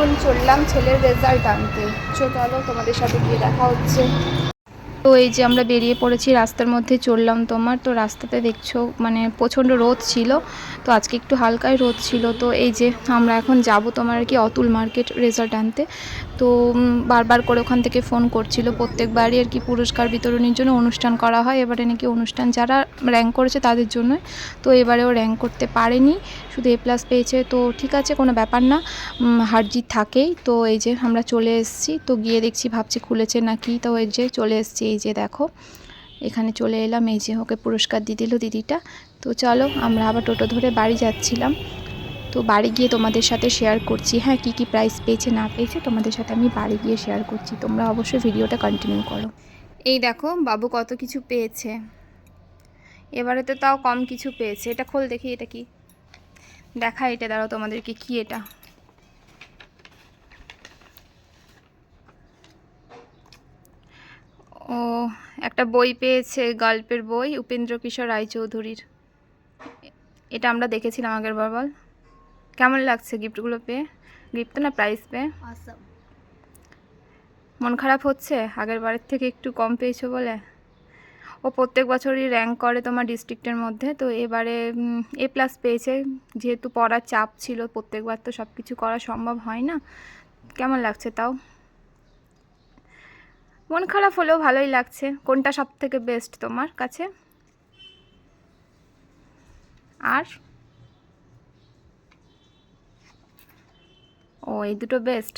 এখন চললাম ছেলের রেজাল্ট আনতে। চলো তোমাদের সাথে গিয়ে দেখা হচ্ছে। তো এই যে আমরা বেরিয়ে পড়েছি রাস্তার মধ্যে চললাম তোমার। তো রাস্তাতে দেখছ মানে প্রচণ্ড রোদ ছিল। তো আজকে একটু হালকাই রোদ ছিল। তো এই যে আমরা এখন যাব তোমার আর কি অতুল মার্কেট রেজাল্ট আনতে। তো বারবার করে ওখান থেকে ফোন করছিল। প্রত্যেকবারই আর কি পুরস্কার বিতরণের জন্য অনুষ্ঠান করা হয়। এবারে নাকি অনুষ্ঠান যারা র্যাঙ্ক করেছে তাদের জন্যই তো এবারেও র্যাঙ্ক করতে পারেনি। শুধু এ প্লাস পেয়েছে। তো ঠিক আছে কোনো ব্যাপার না। উম, হার জিত থাকেই। তো এই যে আমরা চলে এসেছি। তো গিয়ে দেখছি ভাবছি খুলেছে নাকি। তো এই যে চলে এসেছি এই যে দেখো, এখানে চলে এলাম, এই যে ওকে পুরস্কার দিয়ে দিল দিদিটা। তো চলো, আমরা আবার টোটো ধরে বাড়ি যাচ্ছিলাম। তো বাড়ি গিয়ে তোমাদের সাথে শেয়ার করছি। হ্যাঁ কী কী প্রাইস পেয়েছে, না পেয়েছে, তোমাদের সাথে আমি বাড়ি গিয়ে শেয়ার করছি। তোমরা অবশ্যই ভিডিওটা কন্টিনিউ করো। এই দেখো, বাবু কত কিছু পেয়েছে। এবারে তো তাও কম কিছু পেয়েছে। এটা খোল দেখি, এটা কি? দেখা, এটা দাঁড়াও তোমাদেরকে, কি এটা ও একটা বই পেয়েছে গল্পের বই উপেন্দ্র কিশোর রায়চৌধুরীর। এটা আমরা দেখেছিলাম আগের বার বল। কেমন লাগছে গিফটগুলো পেয়ে? গিফট তো না প্রাইস পেয়ে? মন খারাপ হচ্ছে? আগের বারের থেকে একটু কম পেয়েছ বলে? ও প্রত্যেক বছরই র্যাঙ্ক করে তোমার ডিস্ট্রিক্টের মধ্যে তো এবারে এ প্লাস পেয়েছে। যেহেতু পড়ার চাপ ছিল প্রত্যেকবার তো সব কিছু করা সম্ভব হয় না। কেমন লাগছে তাও? মন খারাপ হলেও ভালোই লাগছে। কোনটা সব থেকে বেস্ট তোমার কাছে? আর? ও, এই দুটো বেস্ট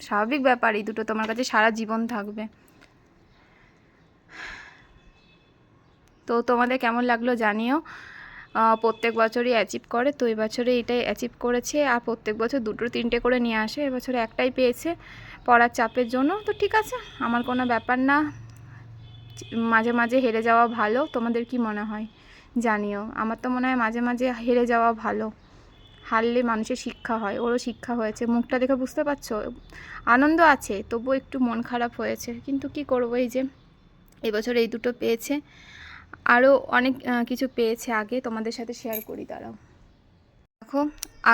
স্বাভাবিক ব্যাপার, এই দুটো তোমার কাছে সারা জীবন থাকবে। তো তোমাদের কেমন লাগল জানিও। প্রত্যেক বছরই অ্যাচিভ করে। তো এই বছরে এটাই অ্যাচিভ করেছে আর প্রত্যেক বছর দুটো তিনটে করে নিয়ে আসে। এবছরে একটাই পেয়েছে পড়ার চাপের জন্য। তো ঠিক আছে, আমার কোনো ব্যাপার না। মাঝে মাঝে হেরে যাওয়া ভালো। তোমাদের কি মনে হয়? জানিও। আমার তো মনে হয় মাঝে মাঝে হেরে যাওয়া ভালো। হারলে মানুষের শিক্ষা হয়, ওরও শিক্ষা হয়েছে। মুখটা দেখে বুঝতে পারছ? আনন্দ আছে, তবুও একটু মন খারাপ হয়েছে। কিন্তু কি করব এই যে? এবছর এই দুটো পেয়েছে। আরও অনেক কিছু পেয়েছে আগে তোমাদের সাথে শেয়ার করি দাঁড়াও। দেখো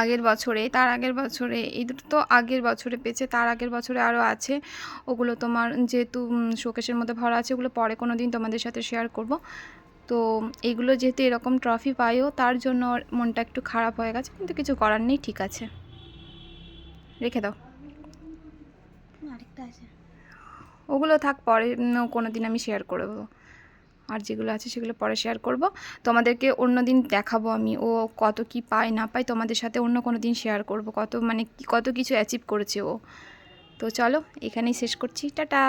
আগের বছরে তার আগের বছরে এই দুটো তো আগের বছরে পেয়েছে তার আগের বছরে আরও আছে। ওগুলো তোমার যেহেতু শোকেশের মধ্যে ভরা আছে ওগুলো পরে কোনো দিন তোমাদের সাথে শেয়ার করব। তো এইগুলো যেহেতু এরকম ট্রফি পাইও তার জন্য মনটা একটু খারাপ হয়ে গেছে কিন্তু কিছু করার নেই ঠিক আছে। রেখে দাও। আরেকটা আছে। ওগুলো থাক পরে কোনো দিন আমি শেয়ার করে দেবো। আর যেগুলো আছে সেগুলো পরে শেয়ার করব। তোমাদেরকে অন্য দিন দেখাবো আমি, ও কত কি পায়, না পায়, তোমাদের সাথে অন্য কোনো দিন শেয়ার করব, কত মানে কত কিছু অ্যাচিভ করেছে ও। তো চলো, এখানেই শেষ করছি, টাটা!